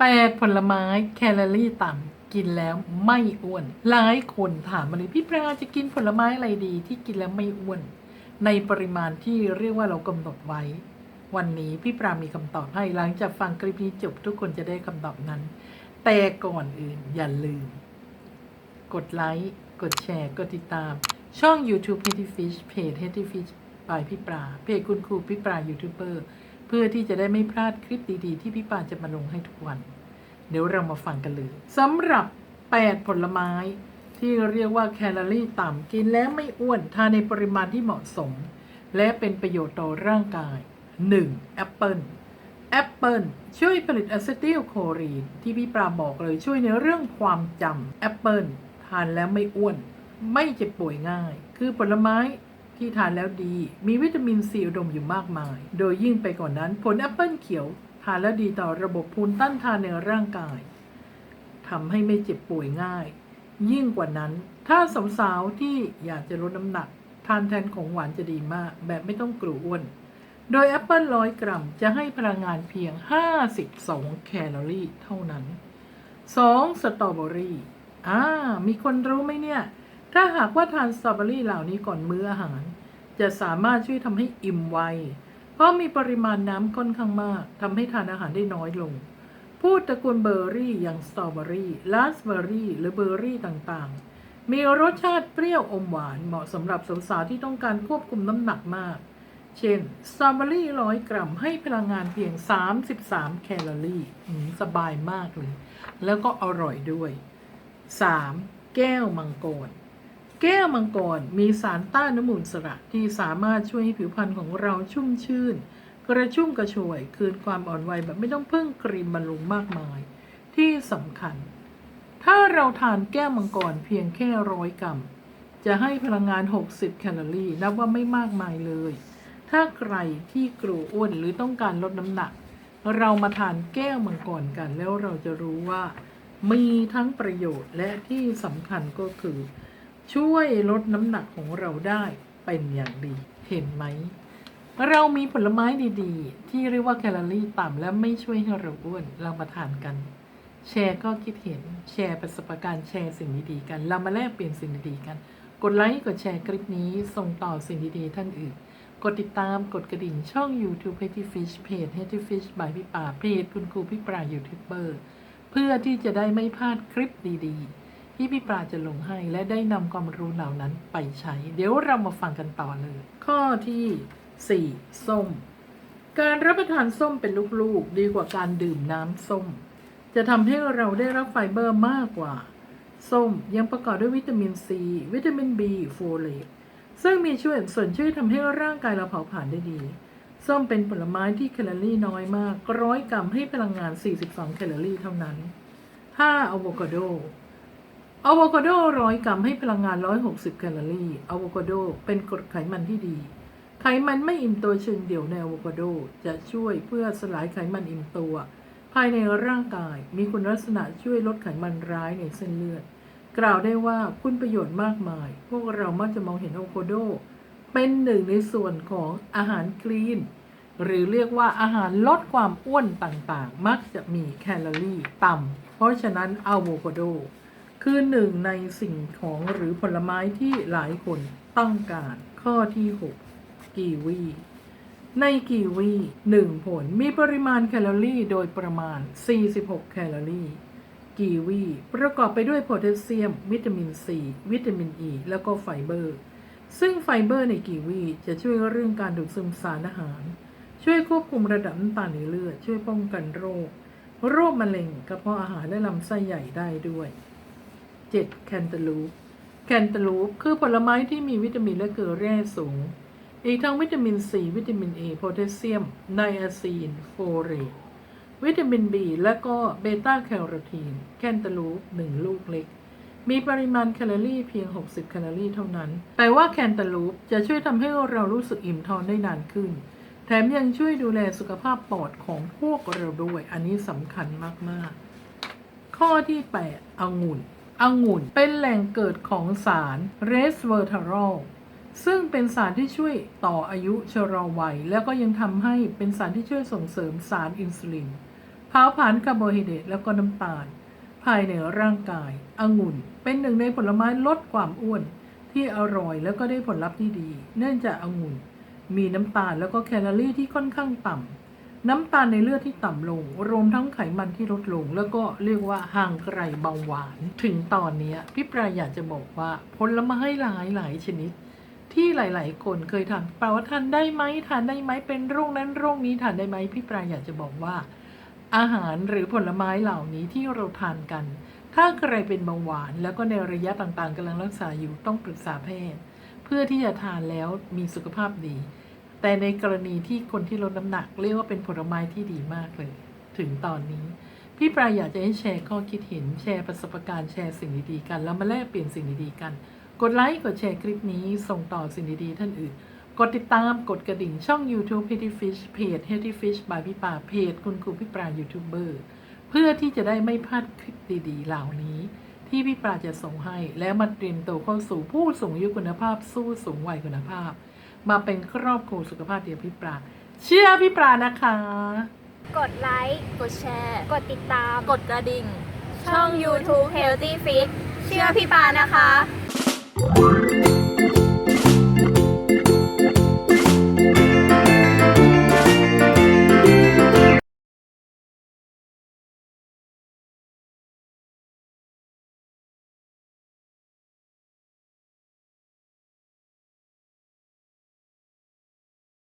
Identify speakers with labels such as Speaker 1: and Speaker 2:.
Speaker 1: แปดผลไม้แคลอรี่ต่ำกินแล้วไม่อ้วน หลายคนถามมาเลยพี่ปลาจะกินผลไม้อะไรดีที่กินแล้วไม่อ้วน ในปริมาณที่เรียกว่าเรากำหนดไว้ วันนี้พี่ปรามีคำตอบให้หลังจากฟังคลิปนี้จบทุกคนจะได้คำตอบนั้น แต่ก่อนอื่นอย่าลืม กดไลค์กดแชร์ กดติดตาม ช่อง YouTube h e a d y Fish เพจ h e a d y Fish บายพี่ปราเพจคุณครูพี่ปรายูทูบเบอร์ พื่อที่จะได้ไม่พลาดคลิปดีๆ ที่พี่ปาจะมาลงให้ทุกวัน เดี๋ยวเรามาฟังกันเลยสำหรับ 8 ผลไม้ ที่เรียกว่าแคลอรี่ต่ำกินแล้วไม่อ้วนทานในปริมาณที่เหมาะสม และเป็นประโยชน์ต่อร่างกาย 1. แอปเปิลแอปเปิลช่วยผลิตอะซิติลโคลีนที่พี่ปราบอกเลยช่วยในเรื่องความจำแอปเปิลทานแล้วไม่อ้วน ไม่เจ็บป่วยง่าย คือผลไม้ ที่ทานแล้วดี มีวิตามินซีอุดมอยู่มากมาย โดยยิ่งไปกว่านนั้น ผลแอปเปิลเขียวทานแล้วดีต่อระบบภูมิต้านทานในร่างกายทำให้ไม่เจ็บป่วยง่าย ยิ่งกว่านั้น ถ้าสาวๆที่อยากจะลดน้ำหนัก ทานแทนของหวานจะดีมาก แบบไม่ต้องกลัวอ้วน โดยแอปเปิลร้อยกรัมจะให้พลังงานเพียง 52 แคลอรี่เท่านั้น 2. สตรอเบอรี่อ่ามีคนรู้ไหมเนี่ย ถ้าหากว่าทานสตรอเบอรี่เหล่านี้ก่อนมื้ออาหาร จะสามารถช่วยทำให้อิ่มไว เพราะมีปริมาณน้ำค่อนข้างมากทำให้ทานอาหารได้น้อยลง พูดตระกูลเบอร์รี่อย่างสตรอเบอรี่ลาสเบอร์รี่หรือเบอร์รี่ต่างๆ มีรสชาติเปรี้ยวอมหวานเหมาะสำหรับสาวๆที่ต้องการควบคุมน้ำหนักมาก เช่นสตรอเบอรี่ร้อยกรัมให้พลังงานเพียง 33 แคลอรี่สบายมากเลย แล้วก็อร่อยด้วย 3. แก้วมังกร แก้วมังกรมีสารต้านอนุมูลอิสระที่สามารถช่วยให้ผิวพรรณของเราชุ่มชื่น กระชุ่มกระชวย คืนความอ่อนวัยแบบไม่ต้องพึ่งครีมบำรุงมากมาย ที่สำคัญ ถ้าเราทานแก้วมังกรเพียงแค่ร้อยกรัมจะให้พลังงาน 60 แคลอรี่ นับว่าไม่มากมายเลย ถ้าใครที่กลัวอ้วนหรือต้องการลดน้ำหนัก เรามาทานแก้วมังกรกันแล้วเราจะรู้ว่า มีทั้งประโยชน์และที่สำคัญก็คือ ช่วยลดน้ำหนักของเราได้เป็นอย่างดี เห็นไหม เรามีผลไม้ดีๆ ที่เรียกว่าแคลอรี่ต่ำและไม่ช่วยให้เราอ้วนเรามาทานกัน แชร์ก็คิดเห็นแชร์ประสบการณ์แชร์สิ่งดีๆกัน เรามาแลกเปลี่ยนสิ่งดีๆกัน กดไลค์กดแชร์คลิปนี้ส่งต่อสิ่งดีๆ ท่านอื่น กดติดตามกดกระดิ่งช่อง YouTube h e a d y Fish เพจ h e a d y Fish by พี่ป่าเพจคุณครูพี่ปรายูทูบเบอร์เพื่อที่จะได้ไม่พลาดคลิปดีๆ ที่พี่ปราจะลงให้และได้นำความรู้เหล่านั้นไปใช้ เดี๋ยวเรามาฟังกันต่อเลย ข้อที่ 4 ส้ม การรับประทานส้มเป็นลูกๆ ดีกว่าการดื่มน้ำส้ม จะทำให้เราได้รับไฟเบอร์มากกว่า ส้มยังประกอบด้วยวิตามินซี วิตามิน B โฟเลตซึ่งมีช่วยส่วนช่วยทำให้ร่างกายเราเผาผลาญได้ดีส้มเป็นผลไม้ที่แคลอรี่น้อยมากร้อยกรัมให้พลังงาน 42 แคลอรี่เท่านั้น 5. อะโวคาโด อะโวคาโดร้อยกรัมให้พลังงาน 160 แคลอรี่อะโวคาโดเป็นกรดไขมันที่ดี ไขมันไม่อิ่มตัวเชิงเดี่ยวในอะโวคาโด จะช่วยเพื่อสลายไขมันอิ่มตัว ภายในร่างกายมีคุณลักษณะช่วยลดไขมันร้ายในเส้นเลือด กล่าวได้ว่าคุณประโยชน์มากมาย พวกเรามักจะมองเห็นอะโวคาโด เป็นหนึ่งในส่วนของอาหารคลีน หรือเรียกว่าอาหารลดความอ้วนต่างๆ มักจะมีแคลอรี่ต่ำเพราะฉะนั้นอะโวคาโด คือหนึ่งในสิ่งของหรือผลไม้ที่หลายคนต้องการ ข้อที่ 6 กีวี ในกีวีหนึ่งผลมีปริมาณแคลอรี่โดยประมาณ 46 แคลอรี่ กีวีประกอบไปด้วยโพแทสเซียม วิตามินซีวิตามินอ e, ีแล้วก็ไฟเบอร์ ซึ่งไฟเบอร์ในกีวีจะช่วยเรื่องการดูดซึมสารอาหาร ช่วยควบคุมระดับน้ำตาลในเลือดช่วยป้องกันโรค โรคมะเร็งกระเพาะอาหารและลำไส้ใหญ่ได้ด้วย 7. แคนตาลูปแคนตาลูปคือผลไม้ที่มีวิตามินและเกลือแร่สูง อีกทั้งวิตามินซีวิตามินเอโพแทสเซียม ไนอาซีน โฟเรตวิตามินบีและก็เบต้าแคโรทีน แคนตาลูปหนึ่งลูกเล็ก มีปริมาณแคลอรี่เพียง 60 แคลอรี่เท่านั้น แต่ว่าแคนตาลูปจะช่วยทำให้เรารู้สึกอิ่มท้องได้นานขึ้น แถมยังช่วยดูแลสุขภาพปอดของพวกเราด้วย อันนี้สำคัญมาก ๆ ข้อที่ 8 องุ่น องุ่นเป็นแหล่งเกิดของสารเรสเวอร์ทารอลซึ่งเป็นสารที่ช่วยต่ออายุชะลอวัย แล้วก็ยังทำให้เป็นสารที่ช่วยส่งเสริมสารอินซูลินเเผาผลาญคาร์โบไฮเดรตแล้วก็น้ำตาล ภายในร่างกายองุ่น เป็นหนึ่งในผลไม้ลดความอ้วนที่อร่อยแล้วก็ได้ผลลัพธ์ที่ดี เนื่องจากองุ่น มีน้ำตาลแล้วก็แคลอรี่ที่ค่อนข้างต่ำ น้ำตาลในเลือดที่ต่ำลง รวมทั้งไขมันที่ลดลง แล้วก็เรียกว่าห่างไกลเบาหวาน ถึงตอนนี้พี่ปรายอยากจะบอกว่าผลไม้หลายหลายชนิด ที่หลาย ๆ คนเคยทานแปลว่าทานได้ไหมทานได้ไหมเป็นโรคนั้นโรคนี้ทานได้ไหมพี่ปรายอยากจะบอกว่า อาหารหรือผลไม้เหล่านี้ที่เราทานกัน ถ้าใครเป็นเบาหวาน แล้วก็ในระยะต่างๆกำลังรักษาอยู่ต้องปรึกษาแพทย์ เพื่อที่จะทานแล้วมีสุขภาพดี แต่ในกรณีที่คนที่ลดน้ำหนัก เรียกว่าเป็นผลไม้ที่ดีมากเลย ถึงตอนนี้ พี่ปรายอยากจะให้แชร์ข้อคิดเห็นแชร์ประสบการณ์แชร์สิ่งดีๆกัน แล้วมาแลกเปลี่ยนสิ่งดีๆกัน กดไลค์กดแชร์คลิปนี้ส่งต่อสิ่งดีๆท่านอื่น กดติดตามกดกระดิ่งช่อง YouTube Hetty Fish เพจ Hetty Fish by พี่ปาเพจคุณครูพี่ปรายูทูบเบอร์เพื่อที่จะได้ไม่พลาดคลิปดีๆ เหล่านี้ที่พี่ปราจะส่งให้ แล้วมาเตรียมตัวเข้าสู่ผู้สูงอายุคุณภาพสู้สูงวัยคุณภาพ มาเป็นครอบครัวสุขภาพเดียวพี่ปราเชื่อพี่ปรานะคะ
Speaker 2: กดไลค์
Speaker 3: กดแชร์
Speaker 2: กดติดตาม
Speaker 3: กดกระดิ่ง
Speaker 2: ช่อง YouTube Healthy Fit เชื่อพี่ปานะคะ